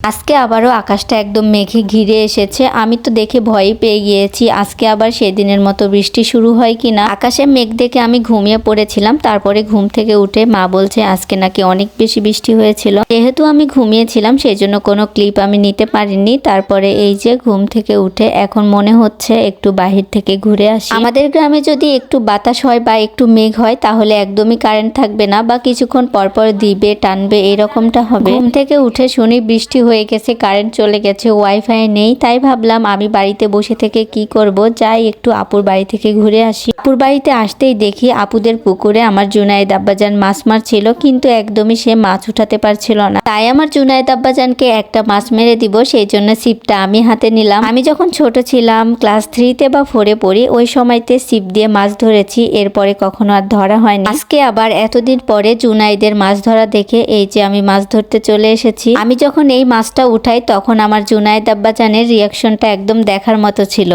আজকে আবারও আকাশটা একদম মেঘে ঘিরে এসেছে। আমি তো দেখে ভয়ই পেয়ে গিয়েছি। আজকে আবার সেদিনের মতো বৃষ্টি শুরু হয় কি না আকাশে মেঘ দেখে আমি ঘুমিয়ে পড়েছিলাম। তারপরে ঘুম থেকে উঠে মা বলছে, আজকে নাকি অনেক বেশি বৃষ্টি হয়েছিল। যেহেতু আমি ঘুমিয়েছিলাম সেই জন্য কোনো ক্লিপ আমি নিতে পারিনি। তারপরে এই যে ঘুম থেকে উঠে এখন মনে হচ্ছে একটু বাহির থেকে ঘুরে আসি। আমাদের গ্রামে যদি একটু বাতাস হয় বা একটু মেঘ হয়, তাহলে একদমই কারেন্ট থাকবে না বা কিছুক্ষণ পরপর দিবে, টানবে, এরকমটা হবে। ঘুম থেকে উঠে শুনি বৃষ্টি হয়ে গেছে কারেন্ট চলে গেছে ওয়াইফাই নেই, তাই ভাবলাম আমি বাড়িতে বসে থেকে কি করব? যাই একটু আপুর বাড়ি থেকে ঘুরে আসি। আপুর বাড়িতে আসতেই দেখি আপুদের পুকুরে আমার জুনায়েদ আব্বাজান মাছ মারছিল, কিন্তু একদমই সে মাছ উঠাতে পারছিল না। তাই আমার জুনায়েদ আব্বাজানকে একটা মাছ মেরে দিব, সেই জন্য সিপটা আমি হাতে নিলাম। আমি যখন ছোট ছিলাম ক্লাস থ্রিতে বা ফোরে পড়ি, ওই সময়তে সিপ দিয়ে মাছ ধরেছি, এরপরে কখনো আর ধরা হয়নি। আজকে আবার এতদিন পরে জুনাইদের মাছ ধরা দেখে এই যে আমি মাছ ধরতে চলে এসেছি। আমি যখন এই মাছটা উঠাই তখন আমার জুনাইদ আব্বাজানের রিয়াকশনটা একদম দেখার মতো ছিল।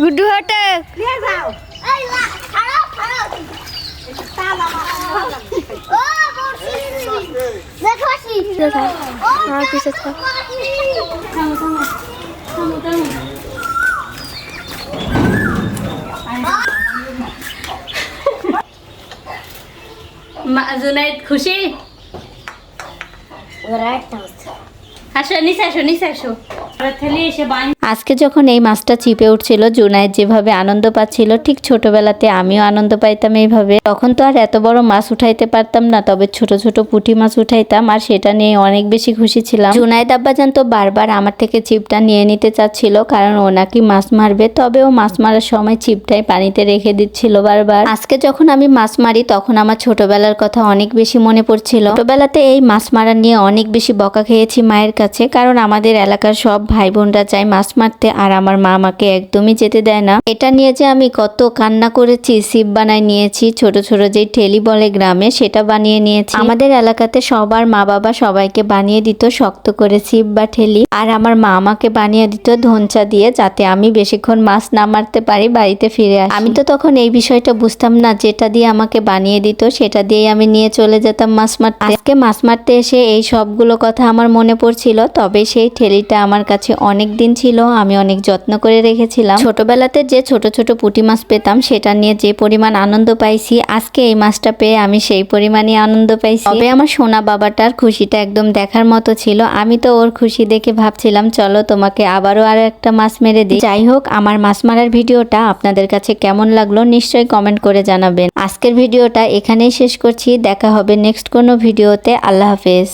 গুড্ডু হটে। আমার পিছে থাক। জুনাইদ খুশি আজকে যখন এই মাছটা চিপে উঠছিল জুনায়েদ যেভাবে আনন্দ পাচ্ছিল, ঠিক ছোটবেলাতে আমিও আনন্দ পাইতাম এইভাবে। তখন তো আর এত বড় মাছ উঠাইতে পারতাম না, তবে ছোট ছোট পুঁটি মাছ উঠাইতাম, আর সেটা নিয়ে অনেক বেশি খুশি ছিলাম। জুনায়েদ আব্বাজান তো বারবার আমার থেকে চিপটা নিয়ে নিতে চাচ্ছিল, কারণ ও নাকি মাছ মারবে তবে ও মাছ মারার সময় চিপটাই পানিতে রেখে দিচ্ছিল বারবার। আজকে যখন আমি মাছ মারি, তখন আমার ছোটবেলার কথা অনেক বেশি মনে পড়ছিল। ছোটবেলাতে এই মাছ মারা নিয়ে অনেক বেশি বকা খেয়েছি মায়ের কাছে, কারণ আমাদের এলাকার সব ভাই বোনরা চায় মাছ মারতে আর আমার মা আমাকে একদমই যেতে দেয় না। এটা নিয়ে যে আমি কত কান্না করেছি সিপ বানায় নিয়েছি, ছোট ছোট যে ঠেলি বলে গ্রামে, সেটা বানিয়ে নিয়েছি। আমাদের এলাকাতে সবার মা বাবা সবাইকে বানিয়ে দিত, শক্ত করে সিপ বা ঠেলি। আর আমার মা আমাকে বানিয়ে দিত ধনচা দিয়ে, যাতে আমি বেশিক্ষণ মাছ না মারতে পারি, বাড়িতে ফিরে আসি। আমি তো তখন এই বিষয়টা বুঝতাম না, যেটা দিয়ে আমাকে বানিয়ে দিত, সেটা দিয়েই আমি নিয়ে চলে যেতাম মাছ মারতে। আজকে মাছ মারতে এসে এই সবগুলো কথা আমার মনে পড়ছিল তবে সেই ঠেলিটা আমার কাছে অনেক দিন ছিল, আমি অনেক যত্ন করে রেখেছিলাম। ছোটবেলাতে যে ছোট ছোট পুঁটি মাছ পেতাম, সেটা নিয়ে যে পরিমাণ আনন্দ পাইছি, আজকে এই মাছটা পেয়ে আমি সেই পরিমাণই আনন্দ পাইছি। তবে আমার সোনা বাবাটার খুশিটা একদম দেখার মতো ছিল, আমি তো ওর খুশি দেখে ভাবছিলাম, চলো তোমাকে আবারও আরও একটা মাছ মেরে দিই। যাই হোক, আমার মাছ মারার ভিডিওটা আপনাদের কাছে কেমন লাগল নিশ্চয়ই কমেন্ট করে জানাবেন। আজকের ভিডিওটা এখানেই শেষ করছি, দেখা হবে নেক্সট কোনো ভিডিওতে, আল্লাহ হাফেজ।